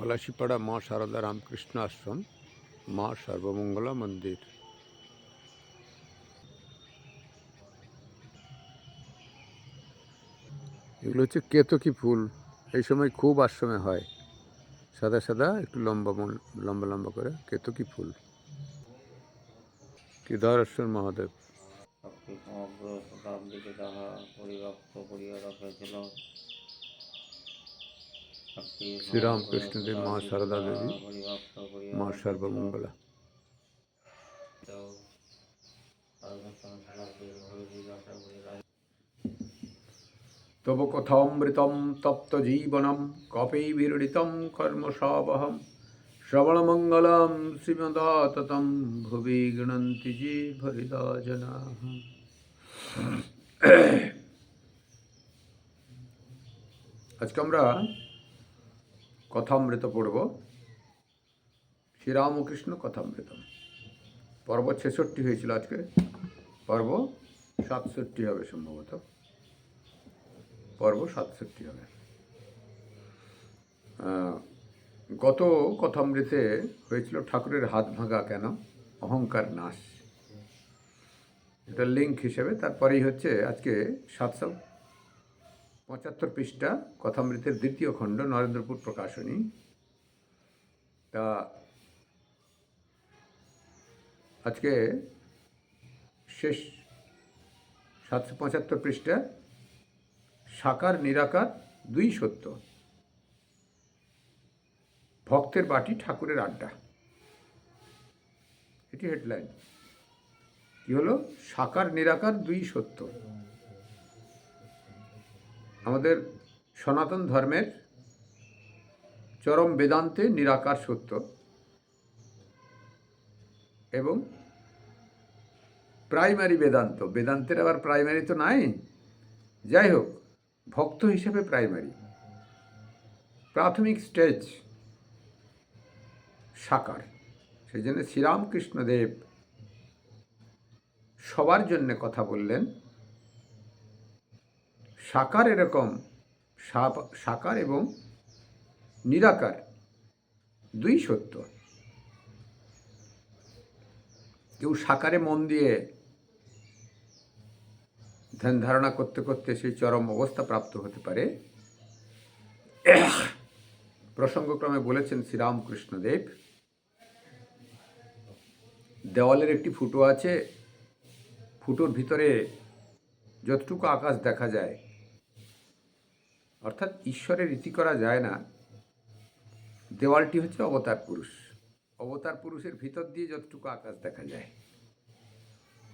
পলাশিপাড়া মা সারদা রামকৃষ্ণ আশ্রম মা সর্বমঙ্গলা মন্দির। এগুলো হচ্ছে কেতকী ফুল। এই সময় খুব আশ্রমে হয়। সাদা সাদা, একটু লম্বা লম্বা লম্বা করে কেতকী ফুল। কেদারেশ্বর মহাদেব। সমগ্র পরিব্যাপ্ত করিয়া করিয়া মা সর্বমঙ্গলা রাখিয়াছিল। সর্বপ্রথম শতাব্দীর হরিজি দশা করিয়া তব কথামৃতম তপ্ত জীবনম কপি বিরুডিতম কর্মসাবহম শ্রবণমঙ্গলম শ্রীমদাততম ভুবি গণন্তি যে ভরিদা জনা আজকে আমরা কথামৃত পড়ব। শ্রীরামকৃষ্ণ কথামৃতম। পর্ব ছেষট্টি হয়েছিল আজকে। পর্ব সাতষট্টি হবে সম্ভবত। পর্ব সাতষট্টি হবে। গত কথামৃতে হয়েছিল ঠাকুরের হাত ভাঙা কেন? অহংকার নাশ। এটা লিঙ্ক হিসেবে। তারপরেই হচ্ছে আজকে সাতশো পঁচাত্তর পৃষ্ঠা, কথামৃতের দ্বিতীয় খণ্ড, নরেন্দ্রপুর প্রকাশনী। তা আজকে শেষ সাতশো পঁচাত্তর পৃষ্ঠা, সাকার নিরাকার দুই সত্য। ভক্তের বাটি ঠাকুরের আড্ডা। এটি হেডলাইন কি হলো? সাকার নিরাকার দুই সত্য। আমাদের সনাতন ধর্মের চরম বেদান্তে নিরাকার সত্য এবং প্রাইমারি বেদান্ত। বেদান্তের আবার প্রাইমারি তো নাই। যাই হোক, ভক্ত হিসেবে প্রাইমারি। প্রাথমিক স্টেজ সাকার। সেই জন্য শ্রীরামকৃষ্ণদেব সবার জন্যে কথা বললেন। সাকার এরকম সা- সাকার এবং নিরাকার, দুই সত্য। কেউ সাকারে মন দিয়ে ধ্যান ধারণা করতে করতে সেই চরম অবস্থা প্রাপ্ত হতে পারে। প্রসঙ্গক্রমে বলেছেন শ্রীরামকৃষ্ণদেব, দেওয়ালের একটি ফুটো আছে, ফুটোর ভিতরে যতটুকু আকাশ দেখা যায় অর্থাৎ ঈশ্বরের রীতি করা যায় না। দেওয়ালটি হচ্ছে অবতার পুরুষ। অবতার পুরুষের ভিতর দিয়ে যতটুকু আকাশ দেখা যায়।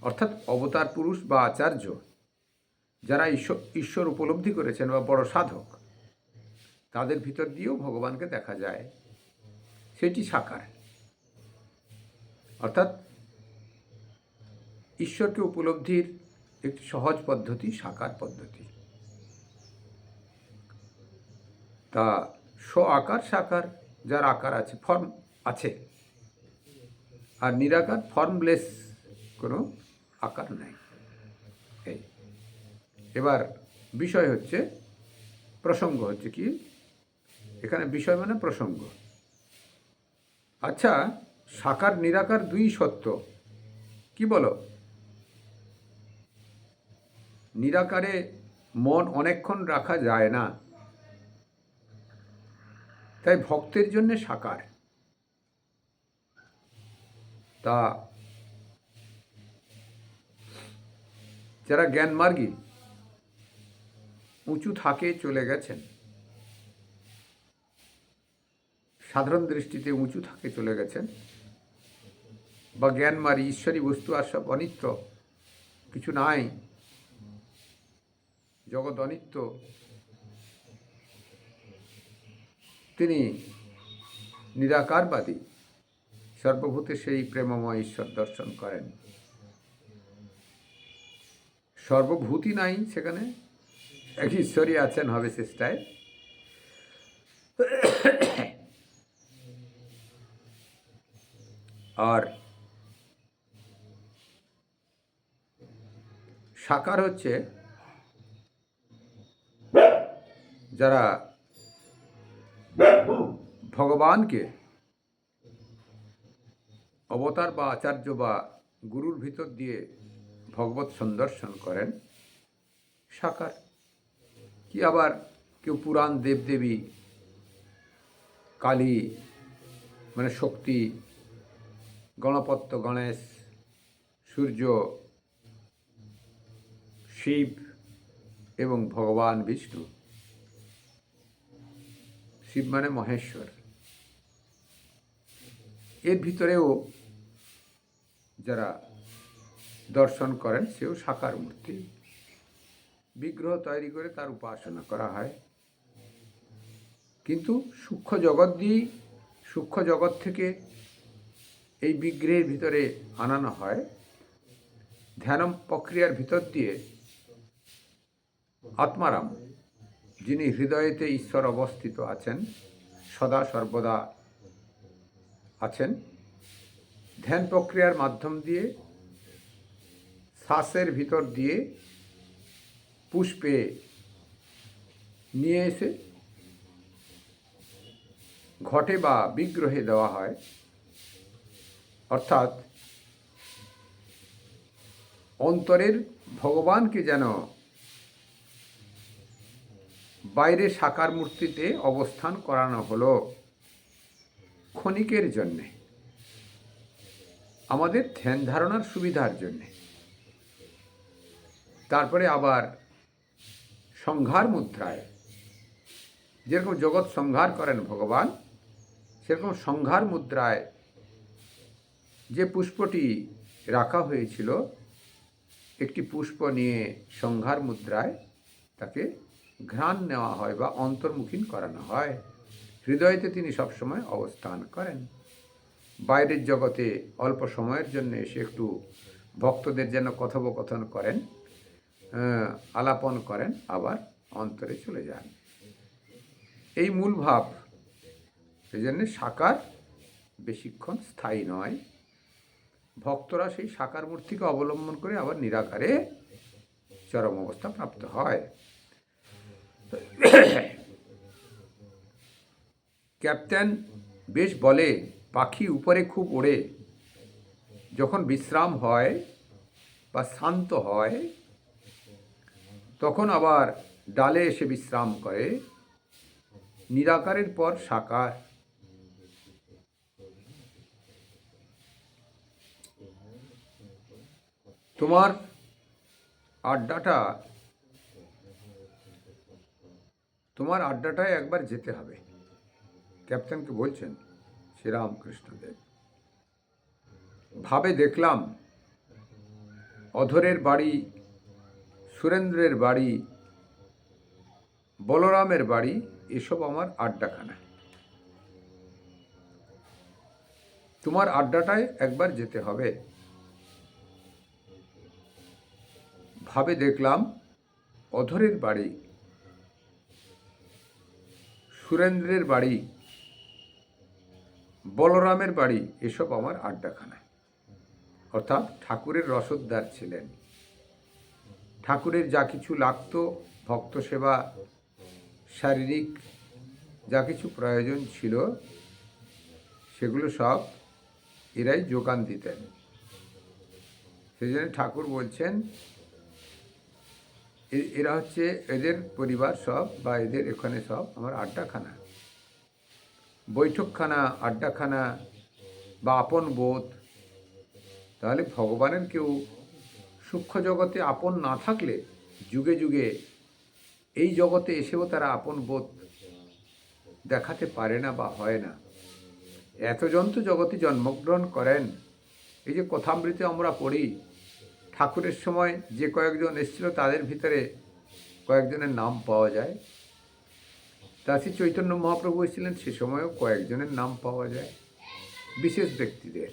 অর্থাৎ অবতার পুরুষ বা আচার্য, যারা ঈশ্বর ঈশ্বর উপলব্ধি করেছেন বা বড় সাধক, তাদের ভিতর দিয়েও ভগবানকে দেখা যায়। সেটি সাকার। অর্থাৎ ঈশ্বরকে উপলব্ধির একটি সহজ পদ্ধতি, সাকার পদ্ধতি। তা স্ব আকার সাকার যার আকার আছে ফর্ম আছে। আর নিরাকার ফর্মলেস কোনো আকার নাই। এবার বিষয় হচ্ছে, প্রসঙ্গ হচ্ছে কি? এখানে বিষয় মানে প্রসঙ্গ। আচ্ছা সাকার নিরাকার দুই সত্য। কি বলো? নিরাকারে মন অনেকক্ষণ রাখা যায় না। তাই ভক্তের জন্য সাকার। তা যারা জ্ঞানমার্গী উঁচু থাকে চলে গেছেন। সাধারণ দৃষ্টিতে উঁচু থাকে চলে গেছেন। বা জ্ঞানমারি ঈশ্বরী বস্তু আর সব অনিত্য, কিছু নাই। জগৎ অনিত্য। তিনি নিরাকারবাদী। সর্বভূতে সেই প্রেমময় ঈশ্বর দর্শন করেন। সর্বভূতি নাই সেখানে। এক ঈশ্বরই আছেন, হবে চেষ্টায় আর সাকার হচ্ছে যারা ভগবানকে অবতার বা আচার্য বা গুরুর ভিতর দিয়ে ভগবত সন্দর্শন করেন। সাকার। কি আবার কেউ পুরাণ, দেবদেবী, কালী মানে শক্তি, গণপত্য, গণেশ, সূর্য, শিব এবং ভগবান বিষ্ণু। শিব মানে মহেশ্বর। এর ভিতরেও যারা দর্শন করেন, সেও সাকার মূর্তি। বিগ্রহ তৈরি করে তার উপাসনা করা হয়। কিন্তু সূক্ষ্ম জগৎ দিয়েই, সূক্ষ্ম জগৎ থেকে এই বিগ্রহের ভিতরে আনানো হয়। ধ্যানম প্রক্রিয়ার ভিতর দিয়ে আত্মারাম। যিনি হৃদয়েতে ঈশ্বর অবস্থিত আছেন, সদা সর্বদা আছেন, ধ্যান প্রক্রিয়ার মাধ্যম দিয়ে, শ্বাসের ভিতর দিয়ে পুষ্পে নিয়ে এসে ঘটে বা বিগ্রহে দেওয়া হয়। অর্থাৎ অন্তরের ভগবানকে যেন বাইরে সাকার মূর্তিতে অবস্থান করানো হলো ক্ষণিকের জন্যে। আমাদের ধ্যান ধারণার সুবিধার জন্যে। তারপরে আবার সংহার মুদ্রায়। যেরকম জগৎ সংহার করেন ভগবান, সেরকম সংহার মুদ্রায় যে পুষ্পটি রাখা হয়েছিল, একটি পুষ্প নিয়ে সংহার মুদ্রায় তাকে ঘ্রাণ নেওয়া হয় বা অন্তর্মুখীন করানো হয়। হৃদয়তে তিনি সবসময় অবস্থান করেন। বাইরের জগতে অল্প সময়ের জন্য এসে একটু ভক্তদের যেন কথোপকথন করেন আলাপন করেন, আবার অন্তরে চলে যান। এই মূল ভাব সেই জন্য সাকার বেশিক্ষণ স্থায়ী নয়। ভক্তরা সেই সাকার মূর্তিকে অবলম্বন করে আবার নিরাকারে চরম অবস্থা প্রাপ্ত হয়। ক্যাপ্টেন বেশ বলে, পাখি উপরে খুব ওড়ে। যখন বিশ্রাম হয় বা শান্ত হয়, তখন আবার ডালে এসে বিশ্রাম করে। নিরাকারের পর সাকার। তোমার আড্ডাটা তোমার আড্ডাটায় একবার যেতে হবে। ক্যাপ্টেনকে বলছেন, শ্রীরামকৃষ্ণদেব। ভাবে দেখলাম, অধরের বাড়ি, সুরেন্দ্রের বাড়ি, বলরামের বাড়ি, এসব আমার আড্ডাখানা। তোমার আড্ডাটায় একবার যেতে হবে। ভাবে দেখলাম, অধরের বাড়ি সুরেন্দ্রের বাড়ি, বলরামের বাড়ি, এসব আমার আড্ডাখানা। অর্থাৎ ঠাকুরের রসদদার ছিলেন। ঠাকুরের যা কিছু লাগতো, ভক্ত সেবা, শারীরিক যা কিছু প্রয়োজন ছিল, সেগুলো সব এরাই যোগান দিতেন। সেই জন্য ঠাকুর বলছেন এরা হচ্ছে এদের পরিবার সব বা এদের এখানে সব আমার আড্ডাখানা। বৈঠকখানা, আড্ডাখানা বা আপন বোধ। তাহলে ভগবানের কেউ সূক্ষ্ম জগতে আপন না থাকলে যুগে যুগে এই জগতে এসেও তারা আপন বোধ দেখাতে পারে না বা হয় না। এতজন তো জগতে জন্মগ্রহণ করেন। এই যে কথামৃতে আমরা পড়ি ঠাকুরের সময় যে কয়েকজন এসেছিল তাদের ভিতরে কয়েকজনের নাম পাওয়া যায়। দাসী চৈতন্য মহাপ্রভু এসেছিলেন, সে সময়ও কয়েকজনের নাম পাওয়া যায়, বিশেষ ব্যক্তিদের।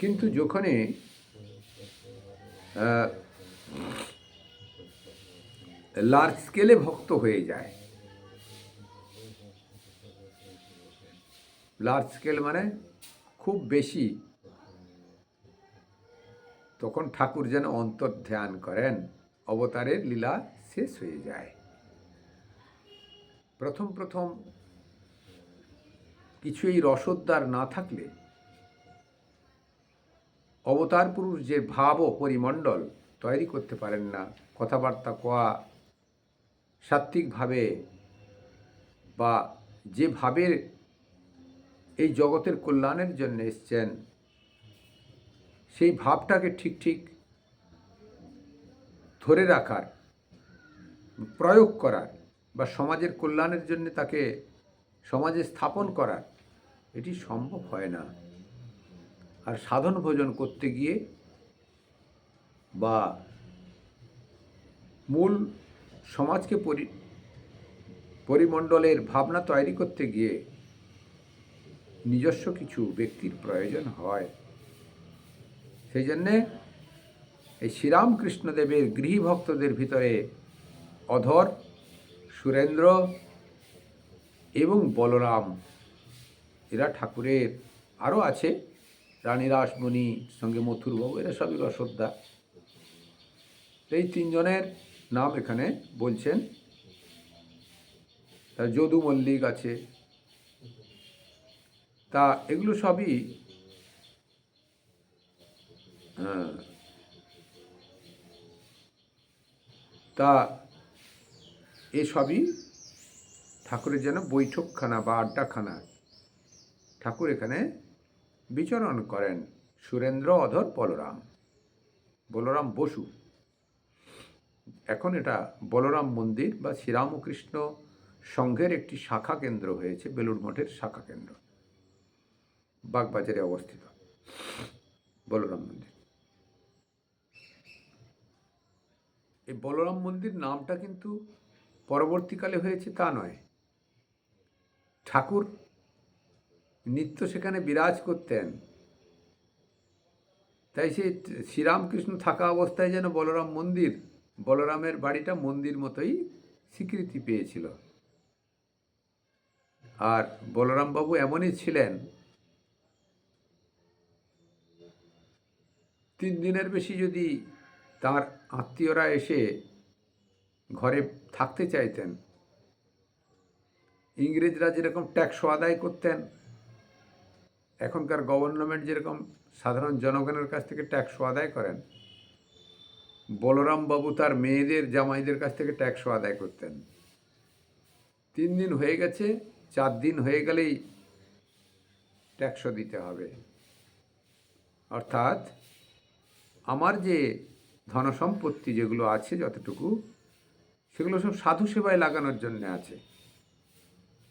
কিন্তু যখনই লার্জ স্কেলে ভক্ত হয়ে যায় লার্জ স্কেল মানে খুব বেশি তখন ঠাকুর যেন অন্তর ধ্যান করেন, অবতারের লীলা শেষ হয়ে যায়। প্রথম প্রথম কিছু এই রসোদ্দার না থাকলে অবতার পুরুষ যে ভাব ও পরিমণ্ডল তৈরি করতে পারেন না। কথাবার্তা কোয়া, সাত্ত্বিকভাবে বা যে ভাবের এই জগতের কল্যাণের জন্য এসছেন সেই ভাবটাকে ঠিক ঠিক ধরে রাখার, প্রয়োগ করার বা সমাজের কল্যাণের জন্য তাকে সমাজে স্থাপন করার এটি সম্ভব হয় না। আর সাধন ভোজন করতে গিয়ে বা মূল সমাজকে পরি, পরিমণ্ডলের ভাবনা তৈরি করতে গিয়ে নিজস্ব কিছু ব্যক্তির প্রয়োজন হয়। সেই জন্যে এই শ্রীরামকৃষ্ণদেবের গৃহী ভক্তদের ভিতরে অধর, সুরেন্দ্র এবং বলরাম, এরা ঠাকুরের আরও আছে। রানী রাসমণি, সঙ্গে মথুরবাবু, এরা সবই রসদ্দা এই তিনজনের নাম এখানে বলছেন। যদু মল্লিক আছে। তা এগুলো সবই হ্যাঁ, তা এসবই ঠাকুরের যেন বৈঠকখানা বা আড্ডাখানা। ঠাকুর এখানে বিচরণ করেন সুরেন্দ্র অধর বলরাম বলরাম বসু। এখন এটা বলরাম মন্দির বা শ্রীরামকৃষ্ণ সংঘের একটি শাখা কেন্দ্র হয়েছে বেলুড় মঠের শাখা কেন্দ্র বাগবাজারে অবস্থিত বলরাম মন্দির। এই বলরাম মন্দির নামটা কিন্তু পরবর্তীকালে হয়েছে তা নয়। ঠাকুর নিত্য সেখানে বিরাজ করতেন। তাই সে শ্রীরামকৃষ্ণ থাকা অবস্থায় যেন বলরাম মন্দির, বলরামের বাড়িটা মন্দির মতোই স্বীকৃতি পেয়েছিল। আর বলরামবাবু এমনই ছিলেন। তিন দিনের বেশি যদি তার আত্মীয়রা এসে ঘরে থাকতে চাইতেন। ইংরেজরা যেরকম ট্যাক্স আদায় করতেন, এখনকার গভর্নমেন্ট যেরকম সাধারণ জনগণের কাছ থেকে ট্যাক্স আদায় করেন বলরাম বাবু তার মেয়েদের, জামাইদের কাছ থেকে ট্যাক্স আদায় করতেন। তিন দিন হয়ে গেছে, চার দিন হয়ে গেলেই ট্যাক্সও দিতে হবে। অর্থাৎ, আমার যে ধনসম্পত্তি যেগুলো আছে যতটুকু, সেগুলো সব সাধু সেবায় লাগানোর জন্য আছে।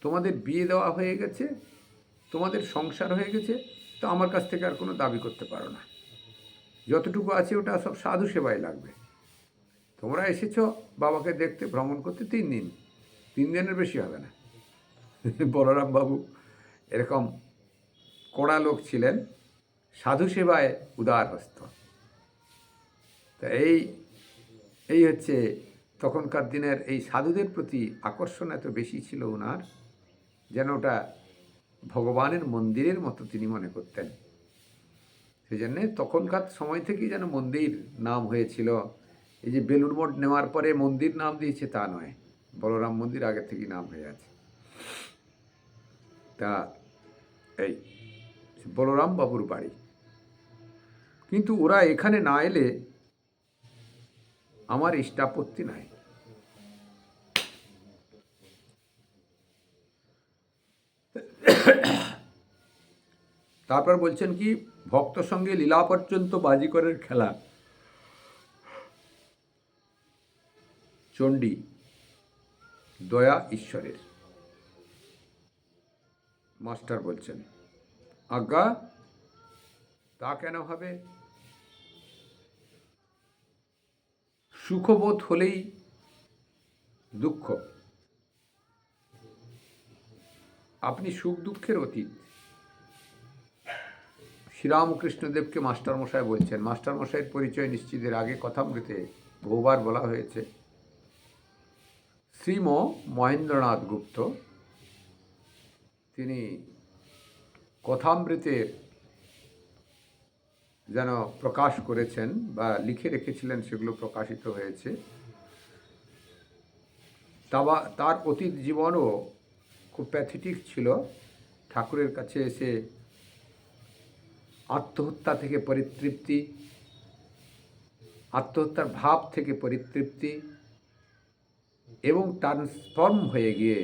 তোমাদের বিয়ে দেওয়া হয়ে গেছে, তোমাদের সংসার হয়ে গেছে, তো আমার কাছ থেকে আর কোনো দাবি করতে পারো না। যতটুকু আছে ওটা সব সাধু সেবায় লাগবে। তোমরা এসেছ, বাবাকে দেখতে, ভ্রমণ করতে তিন দিন। তিন দিনের বেশি হবে না। বলরাম বাবু এরকম কড়া লোক ছিলেন, সাধু সেবায় উদার হস্ত তা এই এই হচ্ছে তখনকার দিনের এই সাধুদের প্রতি আকর্ষণ এত বেশি ছিল ওনার, যেন ওটা ভগবানের মন্দিরের মতো তিনি মনে করতেন। সেই জন্যে তখনকার সময় থেকেই যেন মন্দির নাম হয়েছিল। এই যে বেলুড় মঠ নেওয়ার পরে মন্দির নাম দিয়েছে তা নয়, বলরাম মন্দির আগে থেকেই নাম হয়ে আছে। তা এই বলরাম বাবুর বাড়ি। কিন্তু ওরা এখানে না এলে আমার ইষ্টাপত্তি নাই। তারপর বলছেন কি ভক্ত সঙ্গে লীলা পর্যন্ত বাজি বাজিকরের খেলা। চণ্ডী, দয়া ঈশ্বরের। মাস্টার বলছেন, আজ্ঞা, তা কেন হবে? সুখবোধ হলেই দুঃখ। আপনি সুখ দুঃখের অতীত। শ্রীরামকৃষ্ণদেবকে মাস্টারমশাই বলছেন। মাস্টারমশাইয়ের পরিচয় নিশ্চিতের আগে কথামৃতে বহুবার বলা হয়েছে। শ্রীম মহেন্দ্রনাথ গুপ্ত, তিনি কথামৃতের যেন প্রকাশ করেছেন বা লিখে রেখেছিলেন সেগুলো প্রকাশিত হয়েছে। তাবা, তার অতীত জীবনও খুব প্যাথেটিক ছিল। ঠাকুরের কাছে এসে আত্মহত্যা থেকে পরিতৃপ্তি, আত্মহত্যার ভাব থেকে পরিতৃপ্তি এবং ট্রান্সফর্ম হয়ে গিয়ে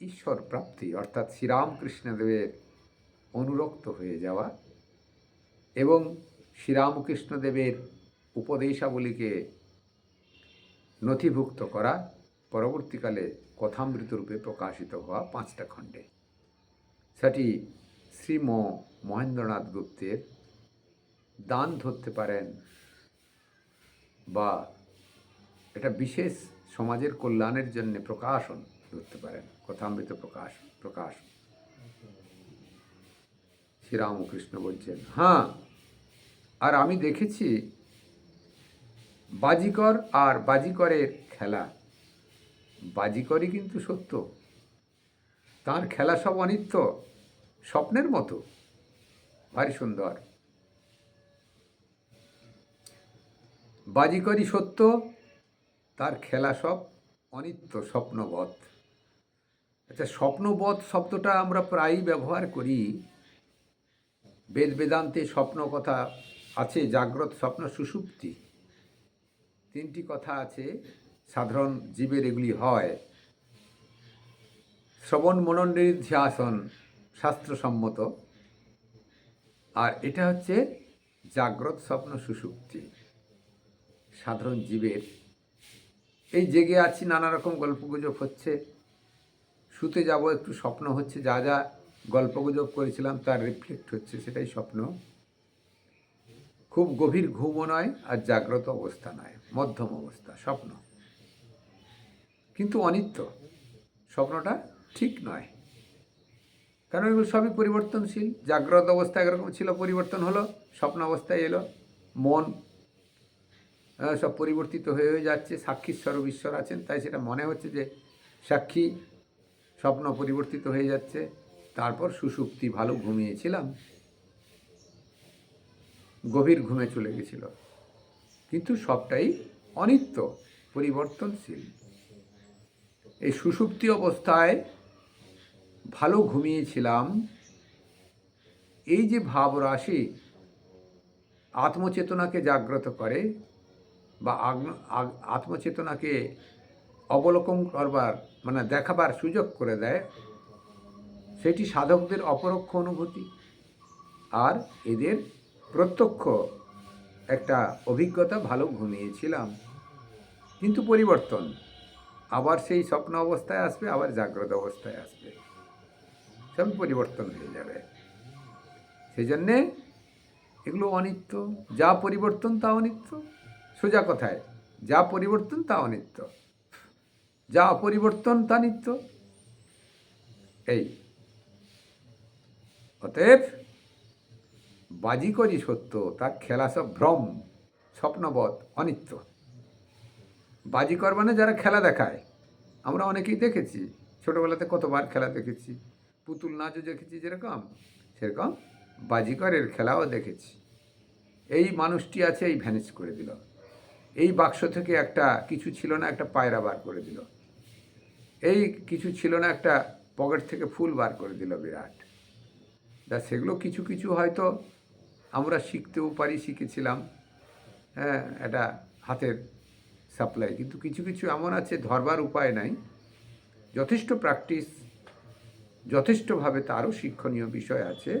ঈশ্বর প্রাপ্তি অর্থাৎ শ্রীরামকৃষ্ণদেবের অনুরক্ত হয়ে যাওয়া। এবং শ্রীরামকৃষ্ণদেবের উপদেশাবলীকে নথিভুক্ত করা পরবর্তীকালে কথামৃত রূপে প্রকাশিত হওয়া পাঁচটা খণ্ডে। সেটি শ্রীম মহেন্দ্রনাথ গুপ্তের দান ধরতে পারেন বা এটা বিশেষ সমাজের কল্যাণের জন্য প্রকাশন ধরতে পারেন, কথামৃত প্রকাশ প্রকাশ। শ্রীরামকৃষ্ণ বলছেন হ্যাঁ আর আমি দেখেছি বাজিকর আর বাজিকরের খেলা। বাজিকরই কিন্তু সত্য। তার খেলা সব অনিত্য, স্বপ্নের মতো। ভারী সুন্দর। বাজিকরই সত্য, তার খেলা সব অনিত্য স্বপ্নবধ আচ্ছা স্বপ্নবধ শব্দটা আমরা প্রায়ই ব্যবহার করি। বেদ বেদান্তে স্বপ্ন কথা আছে জাগ্রত স্বপ্ন সুষুপ্তি তিনটি কথা আছে, সাধারণ জীবের এগুলি হয়। শ্রবণ মননির্ধ্যাসন শাস্ত্রসম্মত। আর এটা হচ্ছে জাগ্রত স্বপ্ন সুষুপ্তি সাধারণ জীবের। এই জেগে আছি, নানা রকম গল্পগুজব হচ্ছে। শুতে যাব, একটু স্বপ্ন হচ্ছে, যা যা গল্পগুজব করেছিলাম, তার রিফ্লেক্ট হচ্ছে, সেটাই স্বপ্ন। খুব গভীর ঘুমও নয় আর জাগ্রত অবস্থা নয়, মধ্যম অবস্থা, স্বপ্ন। কিন্তু অনিত্য, স্বপ্নটা ঠিক নয়। কারণ এগুলো সবই পরিবর্তনশীল। জাগ্রত অবস্থা একরকম ছিল, পরিবর্তন হলো, স্বপ্ন অবস্থায় এলো, মন সব পরিবর্তিত হয়ে হয়ে যাচ্ছে, সাক্ষী স্বরূপ ঈশ্বর আছেন, তাই সেটা মনে হচ্ছে যে সাক্ষী, স্বপ্ন পরিবর্তিত হয়ে যাচ্ছে। তারপর সুষুপ্তি, ভালো ঘুমিয়েছিলাম। গভীর ঘুমে চলে গেছিল। কিন্তু সবটাই অনিত্য, পরিবর্তনশীল। এই সুষুপ্তি অবস্থায় ভালো ঘুমিয়েছিলাম। এই যে ভাবরাশি আত্মচেতনাকে জাগ্রত করে বা আত্মচেতনাকে অবলোকন করবার মানে দেখাবার সুযোগ করে দেয়, সেটি সাধকদের অপরোক্ষ অনুভূতি। আর এদের প্রত্যক্ষ একটা অভিজ্ঞতা, ভালো ঘুমিয়েছিলাম। কিন্তু পরিবর্তন। আবার সেই স্বপ্ন অবস্থায় আসবে, আবার জাগ্রত অবস্থায় আসবে। সব পরিবর্তন হয়ে যাবে। সেই জন্যে এগুলো অনিত্য। যা পরিবর্তন, তা অনিত্য। সোজা কথায়, যা পরিবর্তন, তা অনিত্য। যা অপরিবর্তন, তা নিত্য। এই। অতএব বাজিকরই সত্য, তার খেলা সব ভ্রম, স্বপ্নবধ, অনিত্য। বাজিকর মানে যারা খেলা দেখায়। আমরা অনেকেই দেখেছি, ছোটোবেলাতে কতবার খেলা দেখেছি। পুতুল নাচও দেখেছি যেরকম, সেরকম বাজিকরের খেলাও দেখেছি। এই মানুষটি আছে, এই ভ্যানিশ করে দিল। এই বাক্স থেকে একটা কিছু ছিল না, একটা পায়রা বার করে দিল। এই কিছু ছিল না, একটা পকেট থেকে ফুল বার করে দিল বিরাট। তা সেগুলো কিছু কিছু হয়তো আমরা শিখতেও পারি, শিখেছিলাম। হ্যাঁ এটা হাতের সাপ্লাই কিন্তু কিছু কিছু এমন আছে, ধরবার উপায় নাই। যথেষ্ট প্র্যাকটিস যথেষ্টভাবে তারও শিক্ষণীয় বিষয় আছে।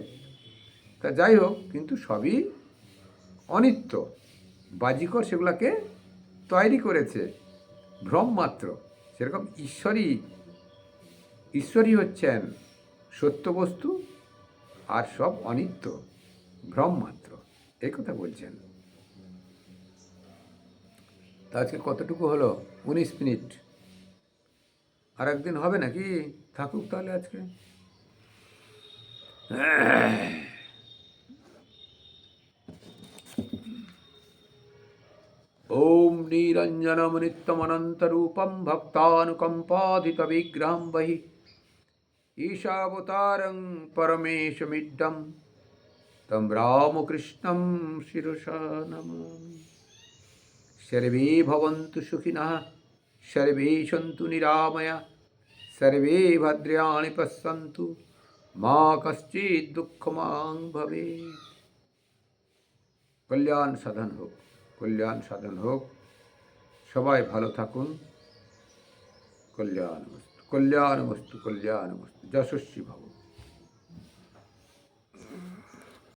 তা যাই হোক, কিন্তু সবই অনিত্য। বাজিকর সেগুলোকে তৈরি করেছে ভ্রম মাত্র সেরকম ঈশ্বরই ঈশ্বরই হচ্ছেন সত্য বস্তু আর সব অনিত্য। ভ্রম মাত্র এই কথা বলছেন তা আজকে কতটুকু হলো উনিশ মিনিট আর একদিন হবে নাকি থাকুক তাহলে আজকে ॐ निरञ्जनमुनित्यमनन्तरूपं भक्तानुकम्पाधितविग्रहं बहि ईशावतारं परमेशमिड्डं तं रामकृष्णं शिरसा नमामि सर्वे भवन्तु सुखिनः সর্বে সন্তু নিরাময়া সর্বে ভদ্রাণি পশ্যন্তু মা কশ্চিৎ দুঃখমাং ভবে কল্যাণ সাধন হোক কল্যাণ সাধন হোক সবাই ভালো থাকুন কল্যাণ বস্তু কল্যাণ বস্তু কল্যাণ বস্তু যশস্বী ভব